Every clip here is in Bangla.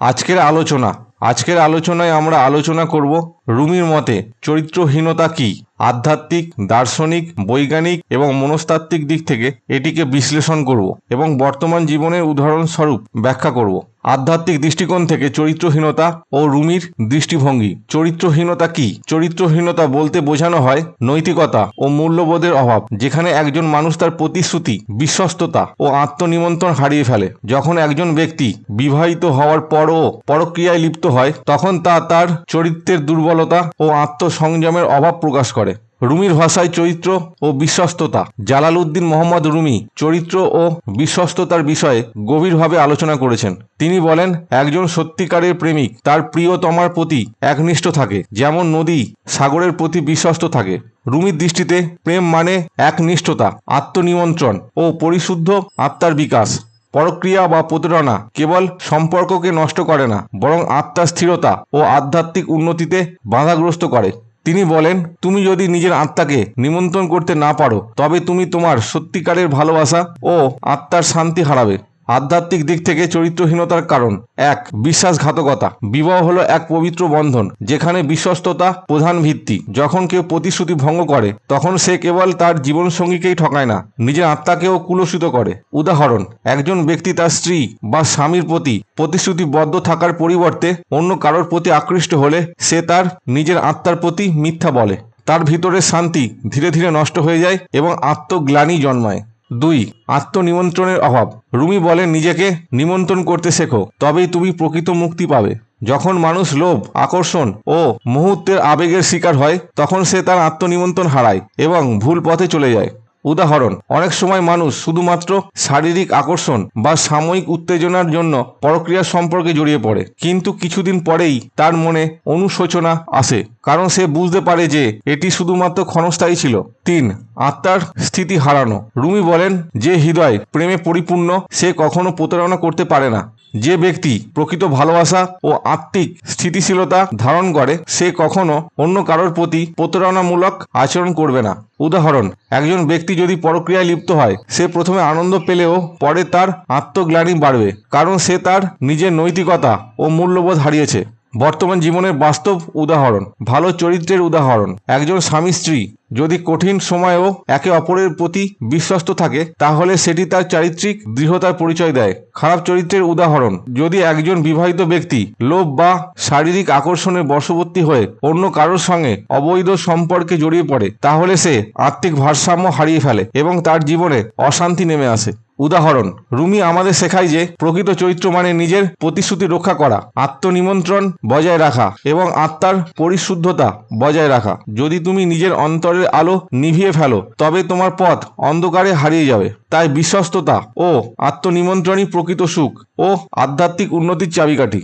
আজকের আলোচনা। আজকের আলোচনায় আমরা আলোচনা করব রুমির মতে চরিত্রহীনতা কি? আধ্যাত্মিক, দার্শনিক, বৈজ্ঞানিক এবং মনস্তাত্ত্বিক দিক থেকে এটিকে বিশ্লেষণ করব এবং বর্তমান জীবনের উদাহরণস্বরূপ ব্যাখ্যা করব। আধ্যাত্মিক দৃষ্টিকোণ থেকে চরিত্রহীনতা ও রুমির দৃষ্টিভঙ্গি। চরিত্রহীনতা কি? চরিত্রহীনতা বলতে বোঝানো হয় নৈতিকতা ও মূল্যবোধের অভাব, যেখানে একজন মানুষ তার প্রতিশ্রুতি, বিশ্বস্ততা ও আত্মনিমন্ত্রণ হারিয়ে ফেলে। যখন একজন ব্যক্তি বিবাহিত হওয়ার পরও পরক্রিয়ায় লিপ্ত হয়, তখন তা তার চরিত্রের দুর্বলতা ও আত্মসংযমের অভাব প্রকাশ করে। রুমির ভাষায় চরিত্র ও বিশ্বস্ততা। জালালউদ্দিন মোহাম্মদ রুমি চরিত্র ও বিশ্বস্ততার বিষয়ে গভীরভাবে আলোচনা করেছেন। তিনি বলেন, একজন সত্যিকারের প্রেমিক, তার প্রিয়তমার প্রতি একনিষ্ঠ থাকে, যেমন নদী সাগরের প্রতি বিশ্বস্ত থাকে। রুমির দৃষ্টিতে প্রেম মানে একনিষ্ঠতা আত্মনিয়ন্ত্রণ ও পরিশুদ্ধ আত্মার বিকাশ। পরক্রিয়া বা প্রতারণা কেবল সম্পর্ককে নষ্ট করে না, বরং আত্মার স্থিরতা ও আধ্যাত্মিক উন্নতিতে বাধাগ্রস্ত করে। তিনি বলেন, তুমি যদি নিজের আত্মাকে নিমন্ত্রণ করতে না পারো, তবে তুমি তোমার সত্যিকারের ভালোবাসা ও আত্মার শান্তি হারাবে। আধ্যাত্মিক দিক থেকে চরিত্রহীনতার কারণ। এক, বিশ্বাসঘাতকতা। বিবাহ হলো এক পবিত্র বন্ধন, যেখানে বিশ্বস্ততা প্রধান ভিত্তি। যখন কেউ প্রতিশ্রুতি ভঙ্গ করে, তখন সে কেবল তার জীবনসঙ্গীকেই ঠকায় না, নিজের আত্মাকেও কুলসিত করে। উদাহরণ, একজন ব্যক্তি তার স্ত্রী বা স্বামীর প্রতি প্রতিশ্রুতিবদ্ধ থাকার পরিবর্তে অন্য কারোর প্রতি আকৃষ্ট হলে সে তার নিজের আত্মার প্রতি মিথ্যা বলে। তার ভিতরের শান্তি ধীরে ধীরে নষ্ট হয়ে যায় এবং আত্মগ্লানি জন্মায়। দুই, আত্মনিমন্ত্রণের অভাব। রুমি বলেন নিজেকে নিমন্ত্রণ করতে শেখো, তবেই তুমি প্রকৃত মুক্তি পাবে। যখন মানুষ লোভ, আকর্ষণ ও মুহূর্তের আবেগের শিকার হয়, তখন সে তার আত্মনিমন্ত্রণ হারায় এবং ভুল পথে চলে যায়। উদাহরণ, অনেক সময় মানুষ শুধুমাত্র শারীরিক আকর্ষণ বা সাময়িক উত্তেজনার জন্য পরক্রিয়ার সম্পর্কে জড়িয়ে পড়ে, কিন্তু কিছুদিন পরেই তার মনে অনুশোচনা আসে, কারণ সে বুঝতে পারে যে এটি শুধুমাত্র ক্ষণস্থায়ী ছিল। তিন, আত্মার স্থিতি হারানো। রুমি বলেন যে হৃদয় প্রেমে পরিপূর্ণ, সে কখনো প্রতারণা করতে পারে না। যে ব্যক্তি প্রকৃত ভালোবাসা ও আত্মিক স্থিতিশীলতা ধারণ করে, সে কখনো অন্য কারোর প্রতি প্রতারণামূলক আচরণ করবে না। উদাহরণ, একজন ব্যক্তি যদি পরক্রিয়ায় লিপ্ত হয়, সে প্রথমে আনন্দ পেলেও পরে তার আত্মগ্লানি বাড়বে, কারণ সে তার নিজের নৈতিকতা ও মূল্যবোধ হারিয়েছে। বর্তমান জীবনের বাস্তব উদাহরণ, ভালো চরিত্রের উদাহরণ। একজন স্বামী স্ত্রী, যদি কঠিন সময়েও একে অপরের প্রতি বিশ্বস্ত থাকে, তাহলে সেটি তার চারিত্রিক দৃঢ়তার পরিচয় দেয়। খারাপ চরিত্রের উদাহরণ, যদি একজন বিবাহিত ব্যক্তি লোভ বা শারীরিক আকর্ষণের বশবর্তী হয়ে অন্য কারোর সঙ্গে অবৈধ সম্পর্কে জড়িয়ে পড়ে, তাহলে সে আত্মিক ভারসাম্য হারিয়ে ফেলে এবং তার জীবনে অশান্তি নেমে আসে। উদাহরণ, রুমি আমাদের শেখায় যে প্রকৃত চরিত্র মানে নিজের প্রতিশ্রুতি রক্ষা করা, আত্মনিমন্ত্রণ বজায় রাখা এবং আত্মার পরিশুদ্ধতা বজায় রাখা। যদি তুমি নিজের অন্তরের আলো নিভিয়ে ফেলো, তবে তোমার পথ অন্ধকারে হারিয়ে যাবে। তাই বিশ্বস্ততা ও আত্মনিমন্ত্রণই প্রকৃত সুখ ও আধ্যাত্মিক উন্নতির চাবিকাঠি।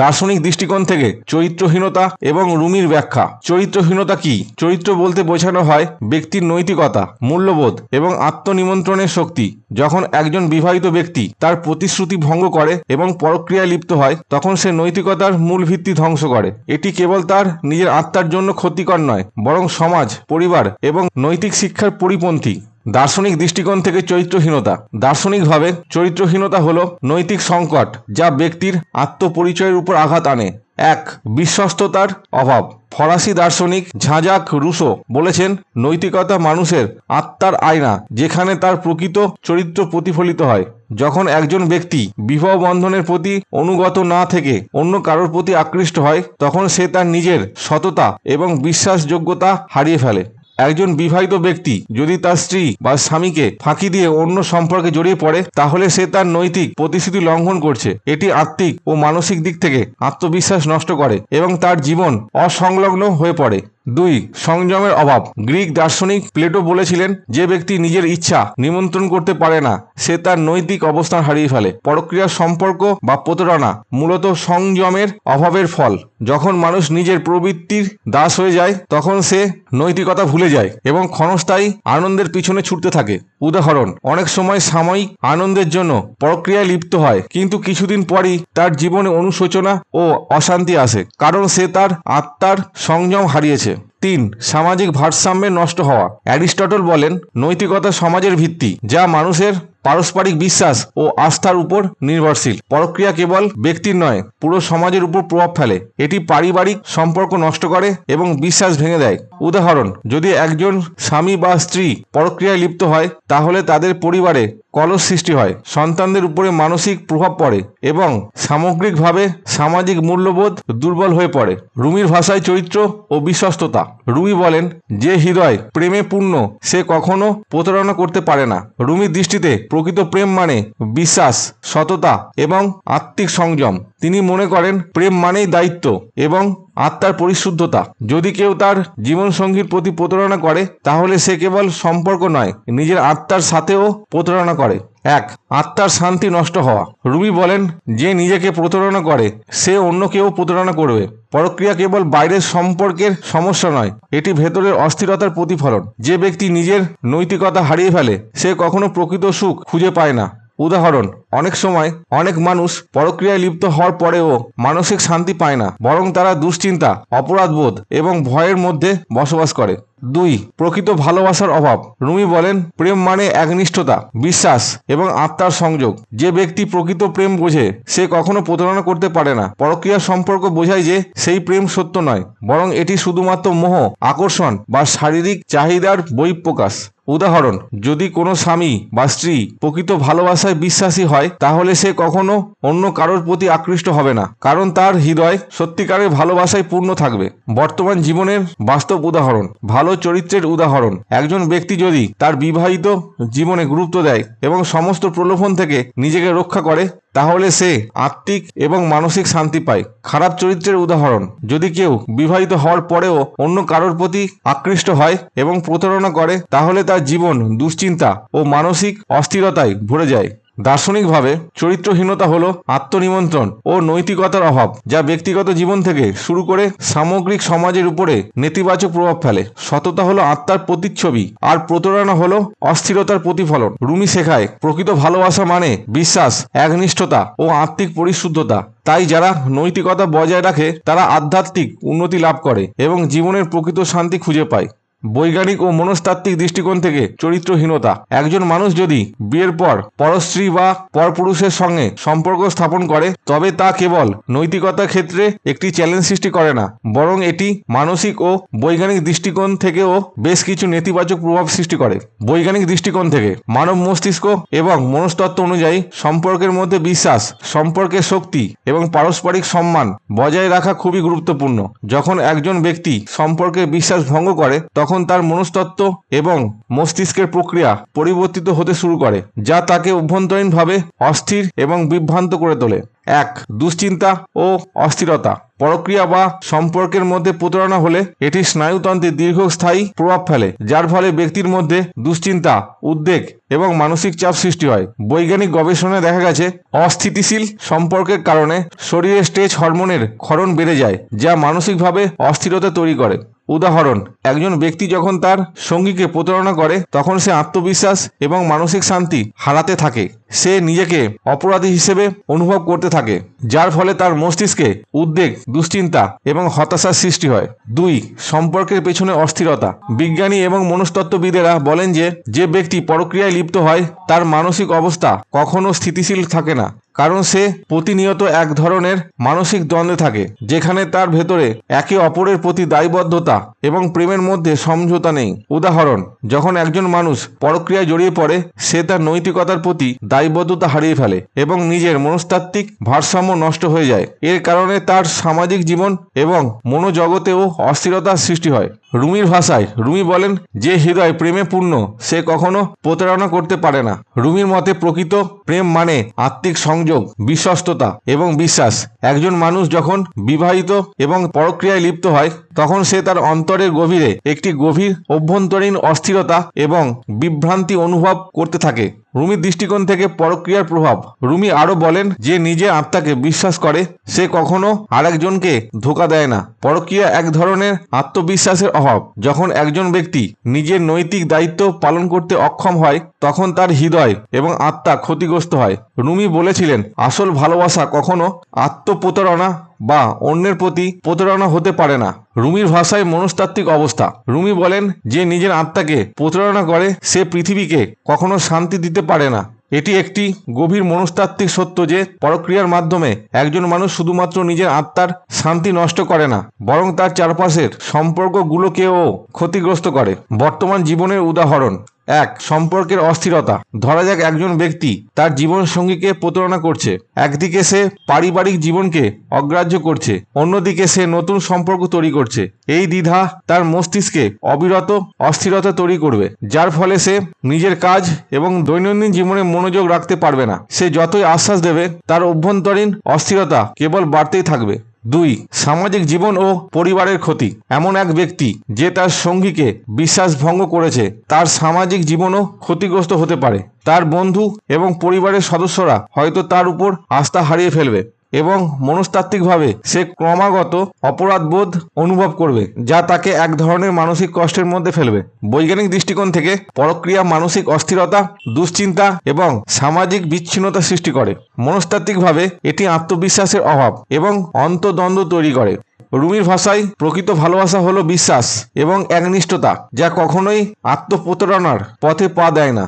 দার্শনিক দৃষ্টিকোণ থেকে চরিত্রহীনতা এবং রুমির ব্যাখ্যা। চরিত্রহীনতা কি? চরিত্র বলতে বোঝানো হয় ব্যক্তির নৈতিকতা, মূল্যবোধ এবং আত্মনিমন্ত্রণের শক্তি। যখন একজন বিবাহিত ব্যক্তি তার প্রতিশ্রুতি ভঙ্গ করে এবং পরক্রিয়ায় লিপ্ত হয়, তখন সে নৈতিকতার মূল ভিত্তি ধ্বংস করে। এটি কেবল তার নিজের আত্মার জন্য ক্ষতিকর নয়, বরং সমাজ, পরিবার এবং নৈতিক শিক্ষার পরিপন্থী। দার্শনিক দৃষ্টিকোণ থেকে চরিত্রহীনতা। দার্শনিকভাবে চরিত্রহীনতা হল নৈতিক সংকট যা ব্যক্তির আত্মপরিচয়ের উপর আঘাত আনে। এক, বিশ্বস্ততার অভাব। ফরাসি দার্শনিক ঝাঁজাক রুশো বলেছেন, নৈতিকতা মানুষের আত্মার আয়না, যেখানে তার প্রকৃত চরিত্র প্রতিফলিত হয়। যখন একজন ব্যক্তি বিবাহ বন্ধনের প্রতি অনুগত না থেকে অন্য কারোর প্রতি আকৃষ্ট হয়, তখন সে তার নিজের সততা এবং বিশ্বাসযোগ্যতা হারিয়ে ফেলে। একজন বিবাহিত ব্যক্তি যদি তার স্ত্রী বা স্বামীকে ফাঁকি দিয়ে অন্য সম্পর্কে জড়িয়ে পড়ে, তাহলে সে তার নৈতিক প্রতিশ্রুতি লঙ্ঘন করছে। এটি আত্মিক ও মানসিক দিক থেকে আত্মবিশ্বাস নষ্ট করে এবং তার জীবন অসংলগ্ন হয়ে পড়ে। দুই, সংযমের অভাব। গ্রিক দার্শনিক প্লেটো বলেছিলেন, যে ব্যক্তি নিজের ইচ্ছা নিমন্ত্রণ করতে পারে না, সে তার নৈতিক অবস্থান হারিয়ে ফেলে। পরক্রিয়ার সম্পর্ক বা প্রতারণা মূলত সংযমের অভাবের ফল। যখন মানুষ নিজের প্রবৃত্তির দাস হয়ে যায়, তখন সে নৈতিকতা ভুলে যায় এবং ক্ষণস্থায়ী আনন্দের পিছনে ছুটতে থাকে। উদাহরণ, অনেক সময় সাময়িক আনন্দের জন্য প্রক্রিয়ায় লিপ্ত হয়, কিন্তু কিছুদিন পরই তার জীবনে অনুশোচনা ও অশান্তি আসে, কারণ সে তার আত্মার সংযম হারিয়েছে। তিন সামাজিক ভারসাম্যের নষ্ট হওয়া। অ্যারিস্টটল বলেন নৈতিকতা সমাজের ভিত্তি যা মানুষের পারস্পরিক বিশ্বাস ও আস্থার উপর নির্ভরশীল। পরক্রিয়া কেবল ব্যক্তির নয়, পুরো সমাজের উপর প্রভাব ফেলে। এটি পারিবারিক সম্পর্ক নষ্ট করে এবং বিশ্বাস ভেঙে দেয়। উদাহরণ, যদি একজন স্বামী বা স্ত্রী পরক্রিয়ায় লিপ্ত হয়, তাহলে তাদের পরিবারে কলস সৃষ্টি হয়, সন্তানদের উপরে মানসিক প্রভাব পড়ে এবং সামগ্রিকভাবে সামাজিক মূল্যবোধ দুর্বল হয়ে পড়ে। রুমির ভাষায় চরিত্র ও বিশ্বস্ততা। রুমি বলেন, যে হৃদয় প্রেমে পূর্ণ, সে কখনো প্রতারণা করতে পারে না। রুমির দৃষ্টিতে প্রকৃত প্রেম মানে বিশ্বাস, সততা এবং আত্মিক সংযম। তিনি মনে করেন, প্রেম মানেই দায়িত্ব এবং আত্মার পরিশুদ্ধতা। যদি কেউ তার জীবনসঙ্গীর প্রতি প্রতারণা করে, তাহলে সে কেবল সম্পর্ক নয়, নিজের আত্মার সাথেও প্রতারণা করে। এক, আত্মার শান্তি নষ্ট হওয়া। রুবি বলেন, যে নিজেকে প্রতারণা করে, সে অন্য কেউ প্রতারণা করবে। পরক্রিয়া কেবল বাইরের সম্পর্কের সমস্যা নয়, এটি ভেতরের অস্থিরতার প্রতিফলন। যে ব্যক্তি নিজের নৈতিকতা হারিয়ে ফেলে, সে কখনো প্রকৃত সুখ খুঁজে পায় না। উদাহরণ, অনেক সময় অনেক মানুষ পরক্রিয়ায় লিপ্ত হওয়ার পরেও মানসিক শান্তি পায় না, বরং তারা দুশ্চিন্তা, অপরাধবোধ এবং ভয়ের মধ্যে বসবাস করে। দুই, প্রকৃত ভালোবাসার অভাব। রুমি বলেন, প্রেম মানে একনিষ্ঠতা, বিশ্বাস এবং আত্মার সংযোগ। যে ব্যক্তি প্রকৃত প্রেম বোঝে, সে কখনো প্রতারণা করতে পারে না। পরক্রিয়ার সম্পর্ক বোঝায় যে সেই প্রেম সত্য নয়, বরং এটি শুধুমাত্র মোহ, আকর্ষণ বা শারীরিক চাহিদার বহিঃপ্রকাশ। উদাহরণ, যদি কোনো স্বামী বা স্ত্রী প্রকৃত ভালোবাসায় বিশ্বাসী হয়, তাহলে সে কখনো অন্য কারোর প্রতি আকৃষ্ট হবে না, কারণ তার হৃদয় সত্যিকারের ভালোবাসায় পূর্ণ থাকবে। বর্তমান জীবনের বাস্তব উদাহরণ, ভালো চরিত্রের উদাহরণ, একজন ব্যক্তি যদি তার বিবাহিত জীবনে গুরুত্ব দেয় এবং সমস্ত প্রলোভন থেকে নিজেকে রক্ষা করে তাহলে সে আত্মিক এবং মানসিক শান্তি পায়। খারাপ চরিত্রের উদাহরণ, যদি কেউ বিবাহিত হওয়ার পরেও অন্য কারোর প্রতি আকৃষ্ট হয় এবং প্রতারণা করে, তাহলে তার জীবন দুশ্চিন্তা ও মানসিক অস্থিরতায় ভরে যায়। দার্শনিকভাবে চরিত্রহীনতা হল আত্মনিমন্ত্রণ ও নৈতিকতার অভাব, যা ব্যক্তিগত জীবন থেকে শুরু করে সামগ্রিক সমাজের উপরে নেতিবাচক প্রভাব ফেলে। সততা হলো আত্মার প্রতিচ্ছবি, আর প্রতারণা হলো অস্থিরতার প্রতিফলন। রুমি শেখায়, প্রকৃত ভালোবাসা মানে বিশ্বাস, একনিষ্ঠতা ও আত্মিক পরিশুদ্ধতা। তাই যারা নৈতিকতা বজায় রাখে, তারা আধ্যাত্মিক উন্নতি লাভ করে এবং জীবনের প্রকৃত শান্তি খুঁজে পায়। বৈজ্ঞানিক ও মনস্তাত্ত্বিক দৃষ্টিকোণ থেকে চরিত্রহীনতা। একজন মানুষ যদি বিয়ের পর পরস্ত্রী বা পরপুরুষের সঙ্গে সম্পর্ক স্থাপন করে, তবে তা কেবল নৈতিকতার ক্ষেত্রে একটি চ্যালেঞ্জ সৃষ্টি করে না, বরং এটি মানসিক ও বৈজ্ঞানিক দৃষ্টিকোণ থেকেও বেশ কিছু নেতিবাচক প্রভাব সৃষ্টি করে। বৈজ্ঞানিক দৃষ্টিকোণ থেকে মানব মস্তিষ্ক এবং মনস্তত্ত্ব অনুযায়ী সম্পর্কের মধ্যে বিশ্বাস, সম্পর্কের শক্তি এবং পারস্পরিক সম্মান বজায় রাখা খুবই গুরুত্বপূর্ণ। যখন একজন ব্যক্তি সম্পর্কে বিশ্বাস ভঙ্গ করে, তখন তার মনস্তত্ত্ব এবং মস্তিষ্কের প্রক্রিয়া পরিবর্তিত হতে শুরু করে, যা তাকে অভ্যন্তরীণভাবে অস্থির এবং বিভ্রান্ত করে তোলে। এক, দুশ্চিন্তা ও অস্থিরতা। পরক্রিয়া বা সম্পর্কের মধ্যে প্রতারণা হলে এটি স্নায়ুতন্ত্রে দীর্ঘস্থায়ী প্রভাব ফেলে, যার ফলে ব্যক্তির মধ্যে দুশ্চিন্তা, উদ্বেগ এবং মানসিক চাপ সৃষ্টি হয়। বৈজ্ঞানিক গবেষণায় দেখা গেছে, অস্থিতিশীল সম্পর্কের কারণে শরীরে স্ট্রেচ হরমোনের ক্ষরণ বেড়ে যায়, যা মানসিকভাবে অস্থিরতা তৈরি করে। উদাহরণ, একজন ব্যক্তি যখন তার সঙ্গীকে প্রতারণা করে, তখন সে আত্মবিশ্বাস এবং মানসিক শান্তি হারাতে থাকে। সে নিজেকে অপরাধী হিসেবে অনুভব করতে থাকে, যার ফলে তার মস্তিষ্কে উদ্বেগ, দুশ্চিন্তা এবং হতাশার সৃষ্টি হয়। দুই, সম্পর্কের পেছনে অস্থিরতা। বিজ্ঞানী এবং মনস্তত্ত্ববিদেরা বলেন যে যে ব্যক্তি পরক্রিয়ায় লিপ্ত হয় তার মানসিক অবস্থা কখনো স্থিতিশীল থাকে না। কারণ সে প্রতিনিয়ত এক ধরনের মানসিক দ্বন্দ্বে থাকে, যেখানে তার ভেতরে একে অপরের প্রতি দায়বদ্ধতা এবং প্রেমের মধ্যে সমঝোতা নেই। উদাহরণ, যখন একজন মানুষ পরক্রিয়ায় জড়িয়ে পড়ে, সে তার নৈতিকতার প্রতি দায়বদ্ধতা হারিয়ে ফেলে এবং নিজের মনস্তাত্ত্বিক ভারসাম্য নষ্ট হয়ে যায়। এর কারণে তার সামাজিক জীবন এবং মনোজগতেও অস্থিরতার সৃষ্টি হয়। রুমির ভাষায়, রুমি বলেন, যে হৃদয় প্রেমে পূর্ণ, সে কখনো প্রতারণা করতে পারে না। রুমির মতে, প্রকৃত প্রেম মানে আত্মিক সংযোগ বিশ্বস্ততা এবং বিশ্বাস। একজন মানুষ যখন বিবাহিত এবং পরক্রিয়ায় লিপ্ত হয় তখন সে তার অন্তরের গভীরে একটি গভীর অভ্যন্তরীণ অস্থিরতা এবং বিভ্রান্তি অনুভব করতে থাকে। রুমির দৃষ্টিকোণ থেকে পরক্রিয়ার প্রভাব। রুমি আরও বলেন যে নিজে আত্মাকে বিশ্বাস করে, সে কখনো আরেকজনকে ধোকা দেয় না। পরক্রিয়া এক ধরনের আত্মবিশ্বাসের অভাব। যখন একজন ব্যক্তি নিজের নৈতিক দায়িত্ব পালন করতে অক্ষম হয়, তখন তার হৃদয় এবং আত্মা ক্ষতিগ্রস্ত হয়। রুমি বলেছিলেন, আসল ভালোবাসা কখনো আত্মপ্রতারণা বা অন্যের প্রতি প্রতারণা হতে পারে না। রুমির ভাষায় মনস্তাত্ত্বিক অবস্থা। রুমি বলেন যে নিজের আত্মাকে প্রতারণা করে সে পৃথিবীকে কখনো শান্তি দিতে পারে না। এটি একটি গভীর মনস্তাত্ত্বিক সত্য যে পরক্রিয়ার মাধ্যমে একজন মানুষ শুধুমাত্র নিজের আত্মার শান্তি নষ্ট করে না, বরং তার চারপাশের সম্পর্কগুলোকেও ক্ষতিগ্রস্ত করে। বর্তমান জীবনের উদাহরণ এক, সম্পর্কের অস্থিরতা। ধরা যাক একজন ব্যক্তি তার জীবন সঙ্গীকে প্রতারণা করছে। একদিকে সে পারিবারিক জীবনকে অগ্রাহ্য করছে, অন্যদিকে সে নতুন সম্পর্ক তৈরি করছে। এই দ্বিধা তার মস্তিষ্কে অবিরত অস্থিরতা তৈরি করবে, যার ফলে সে নিজের কাজ এবং দৈনন্দিন জীবনে মনোযোগ রাখতে পারবে না। সে যতই আশ্বাস দেবে, তার অভ্যন্তরীণ অস্থিরতা কেবল বাড়তেই থাকবে। দুই, সামাজিক জীবন ও পরিবারের ক্ষতি। এমন এক ব্যক্তি যে তার সঙ্গীকে বিশ্বাস ভঙ্গ করেছে, তার সামাজিক জীবনও ক্ষতিগ্রস্ত হতে পারে। তার বন্ধু এবং পরিবারের সদস্যরা হয়তো তার উপর আস্থা হারিয়ে ফেলবে। এবং মনস্তাত্ত্বিকভাবে সে ক্রমাগত অপরাধবোধ অনুভব করবে, যা তাকে এক ধরনের মানসিক কষ্টের মধ্যে ফেলবে। বৈজ্ঞানিক দৃষ্টিকোণ থেকে পরক্রিয়া মানসিক অস্থিরতা, দুশ্চিন্তা এবং সামাজিক বিচ্ছিন্নতা সৃষ্টি করে। মনস্তাত্ত্বিকভাবে এটি আত্মবিশ্বাসের অভাব এবং অন্তদ্বন্দ্ব তৈরি করে। রুমির ভাষায় প্রকৃত ভালোবাসা হলো বিশ্বাস এবং একনিষ্ঠতা, যা কখনোই আত্মপ্রতারণার পথে পা দেয় না।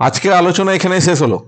আজকের আলোচনা এখানেই শেষ হলো।